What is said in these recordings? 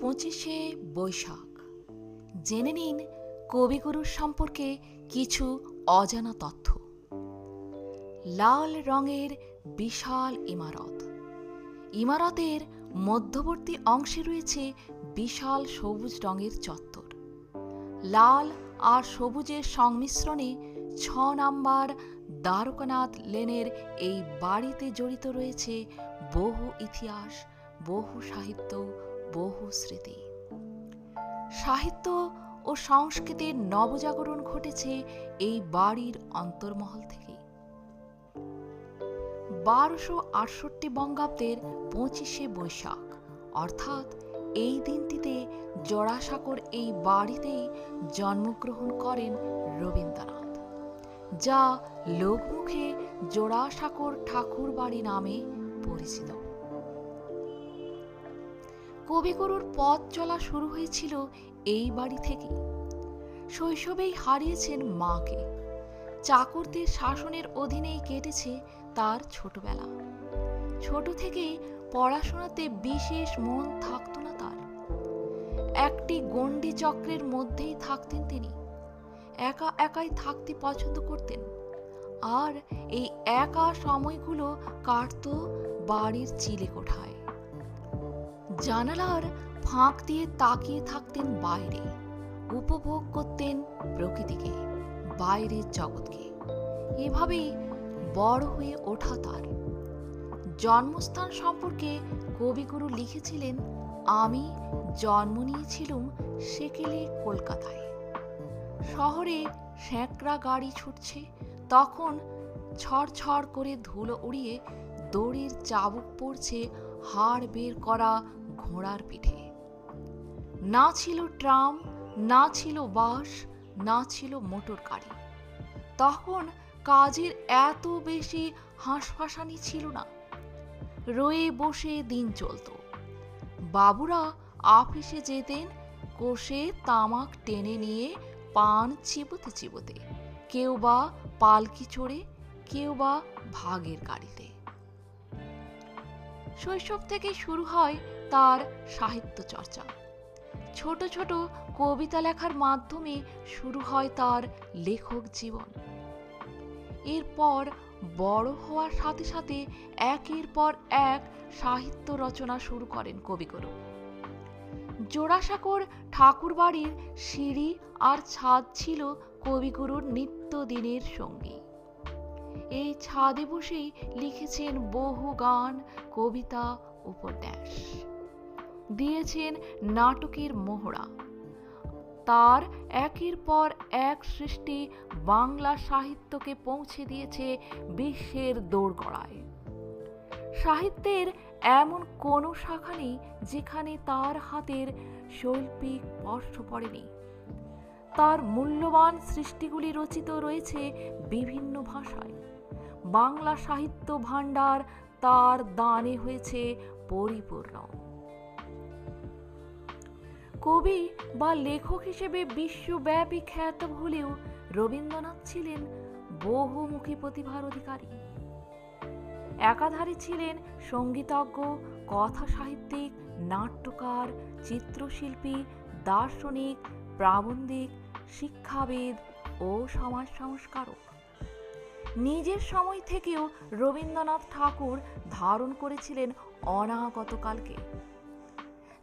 পঁচিশে বৈশাখ। জেনে নিন কবিগুরুর সম্পর্কে কিছু অজানা তথ্য। লাল রঙের বিশাল ইমারত। ইমারতের মধ্যবর্তী অংশে রয়েছে বিশাল সবুজ রঙের চত্বর। লাল আর সবুজের সংমিশ্রণে ছ নাম্বার দ্বারকানাথ লেনের এই বাড়িতে জড়িত রয়েছে বহু ইতিহাস, বহু সাহিত্য বহু স্মৃতি। সাহিত্য ও সংস্কৃতির নবজাগরণ ঘটেছে এই বাড়ির অন্তর্মহল থেকে বারোশো আটষট্টি বঙ্গাব্দের পঁচিশে বৈশাখ, অর্থাৎ এই দিনটিতে জোড়াসাঁকোর এই বাড়িতেই জন্মগ্রহণ করেন রবীন্দ্রনাথ, যা লোকমুখে জোড়াসাঁকোর ঠাকুর বাড়ি নামে পরিচিত। কবিগুরুর পথ চলা শুরু হয়েছিল এই বাড়ি থেকে শৈশবেই হারিয়েছেন মাকে। চাকরদের শাসনের অধীনেই কেটেছে তার ছোটবেলা। ছোট থেকেই পড়াশোনাতে বিশেষ মন থাকতো না তার। একটি গণ্ডি চক্রের মধ্যেই থাকতেন তিনি। একা একাই থাকতে পছন্দ করতেন। আর এই একা সময়গুলো কাটত বাড়ির চিলে কোঠায় জানালার ফাঁক দিয়ে তাকিয়ে থাকতেন বাইরে। উপভোগ করতেন প্রকৃতিকে, বাইরের জগৎকে। এভাবেই বড় হয়ে ওঠা তার। জন্মস্থান সম্পর্কে কবিগুরু লিখেছিলেন, আমি জন্ম নিয়েছিলুম সেকেলে কলকাতায়। শহরে স্যাঁকড়া গাড়ি ছুটছে, তখন ছড় করে ধুলো উড়িয়ে দড়ির চাবুক পড়ছে, হাড় বের করা ঘোড়ার পিঠে। না ছিল ট্রাম, না ছিল বাস না ছিল মোটর গাড়ি। তখন কাজের এত বেশি হাঁসফাঁসানি ছিল না। রয়ে বসে দিন চলত। বাবুরা অফিসে যেতেন, কোষে তামাক টেনে নিয়ে পান চিবোতে চিবোতে, কেউ বা পালকি চড়ে, কেউ বা ভাগের গাড়িতে। শৈশব থেকে শুরু হয় তার সাহিত্য চর্চা। ছোট ছোট কবিতা লেখার মাধ্যমে শুরু হয় তার লেখক জীবন। এরপর বড় হওয়ার সাথে সাথে একের পর এক সাহিত্য রচনা শুরু করেন কবিগুরু। জোড়াসাঁকোর ঠাকুরবাড়ির সিঁড়ি আর ছাদ ছিল কবিগুরুর নিত্যদিনের সঙ্গী। এই ছাদে বসেই লিখেছেন বহু গান, কবিতা, উপন্যাস। দিয়েছেন নাটকের মোহরা। তার একের পর এক সৃষ্টি বাংলা সাহিত্যকে পৌঁছে দিয়েছে বিশ্বের দোরগড়ায়। সাহিত্যের এমন কোনো শাখা নেই যেখানে তার হাতের শৈল্পিক স্পর্শ পড়েনি। তার মূল্যবান সৃষ্টিগুলি রচিত রয়েছে বিভিন্ন ভাষায়। বাংলা সাহিত্য ভাণ্ডার তার দানে হয়েছে পরিপূর্ণ। কবি বা লেখক হিসেবে বিশ্বব্যাপী খ্যাত হলেও রবীন্দ্রনাথ ছিলেন বহুমুখী প্রতিভার অধিকারী। একাধারে ছিলেন সঙ্গীতজ্ঞ, কথা সাহিত্যিক, নাট্যকার, চিত্রশিল্পী, দার্শনিক, প্রাবন্ধিক, শিক্ষাবিদ ও সমাজ সংস্কারক। নিজের সময় থেকেও রবীন্দ্রনাথ ঠাকুর ধারণ করেছিলেন অনাগতকালকে।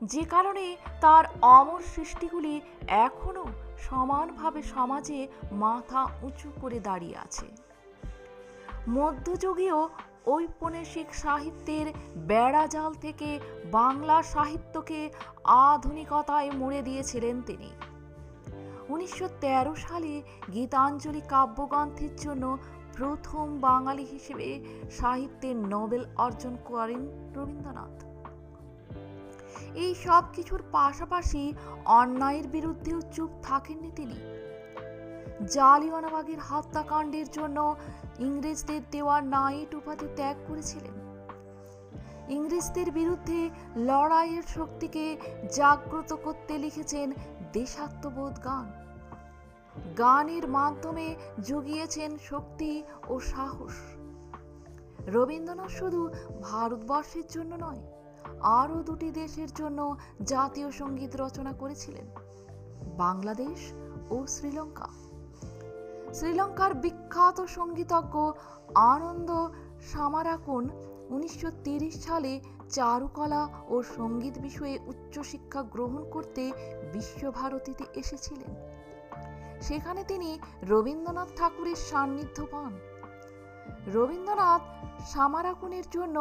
যে কারণে তার অমর সৃষ্টিগুলি এখনও সমানভাবে সমাজে মাথা উঁচু করে দাঁড়িয়ে আছে। মধ্যযুগীয় ঔপনিবেশিক সাহিত্যের বেড়াজাল থেকে বাংলা সাহিত্যকে আধুনিকতায় মুড়ে দিয়েছিলেন তিনি। উনিশশো তেরো সালে গীতাঞ্জলি কাব্যগ্রন্থের জন্য প্রথম বাঙালি হিসেবে সাহিত্যের নোবেল অর্জন করেন রবীন্দ্রনাথ। এই সব কিছুর পাশাপাশি অন্যায়ের বিরুদ্ধেও চুপ থাকেননি তিনি। জালিওয়ানাবাগের হত্যাকাণ্ডের জন্য ইংরেজদের দেওয়া নাইট উপাধি ত্যাগ করেছিলেন। ইংরেজদের বিরুদ্ধে লড়াইয়ের শক্তিকে জাগ্রত করতে লিখেছেন দেশাত্মবোধ গান। গানের মাধ্যমে জুগিয়েছেন শক্তি ও সাহস। রবীন্দ্রনাথ শুধু ভারতবর্ষের জন্য নয়, আরও দুটি দেশের জন্য জাতীয় সংগীত রচনা করেছিলেন, বাংলাদেশ ও শ্রীলঙ্কা। শ্রীলঙ্কার বিখ্যাত সঙ্গীতজ্ঞ আনন্দ সামারাকুন উনিশশো সালে চারুকলা ও সংগীত বিষয়ে উচ্চশিক্ষা গ্রহণ করতে বিশ্বভারতীতে এসেছিলেন। সেখানে তিনি রবীন্দ্রনাথ ঠাকুরের সান্নিধ্য পান। রবীন্দ্রনাথ সামারাকুনের জন্য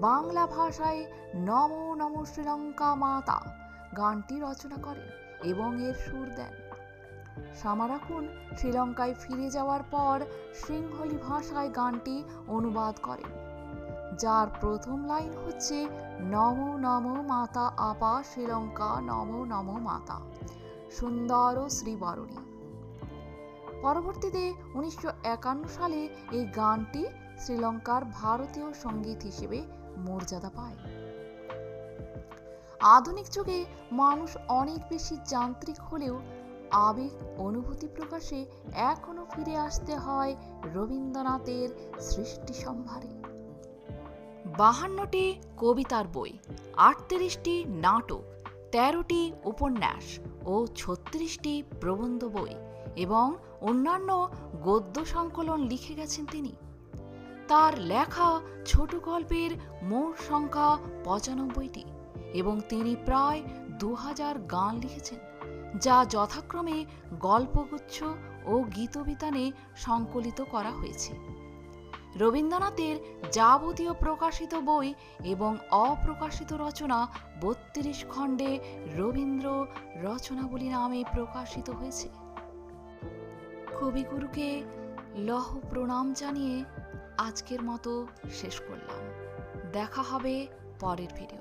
বাংলা ভাষায় নম নম শ্রীলঙ্কা মাতা গানটি রচনা করেন এবং এর সুর দেন। সামারাকুন শ্রীলঙ্কায় ফিরে যাওয়ার পর সিংহলি ভাষায় গানটি অনুবাদ করেন, যার প্রথম লাইন হচ্ছে, নম নম মাতা আপা শ্রীলঙ্কা, নম নম মাতা। সুন্দর শ্রীবরণী। পরবর্তীতে উনিশশো একান্ন সালে এই গানটি শ্রীলঙ্কার ভারতীয় সংগীত হিসেবে মর্যাদা পায়। আধুনিক যুগে মানুষ অনেক বেশি যান্ত্রিক হলেও আবেগ অনুভূতি প্রকাশে এখনও ফিরে আসতে হয় রবীন্দ্রনাথের সৃষ্টি সম্ভারে। বাহান্নটি কবিতার বই, আটত্রিশটি নাটক, তেরোটি উপন্যাস ও ছত্রিশটি প্রবন্ধ বই এবং অন্যান্য গদ্য সংকলন লিখে গেছেন তিনি। তার লেখা ছোট গল্পের মোট সংখ্যা পঁচানব্বইটি এবং তিনি প্রায় দু হাজার গান লিখেছেন, যা যথাক্রমে গল্পগুচ্ছ ও গীতবিতানে সংকলিত করা হয়েছে। রবীন্দ্রনাথের যাবতীয় প্রকাশিত বই এবং অপ্রকাশিত রচনা বত্রিশ খণ্ডে রবীন্দ্র রচনাবলী নামে প্রকাশিত হয়েছে। কবিগুরুকে লহ প্রণাম জানিয়ে আজকের মতো শেষ করলাম। দেখা হবে পরের ভিডিও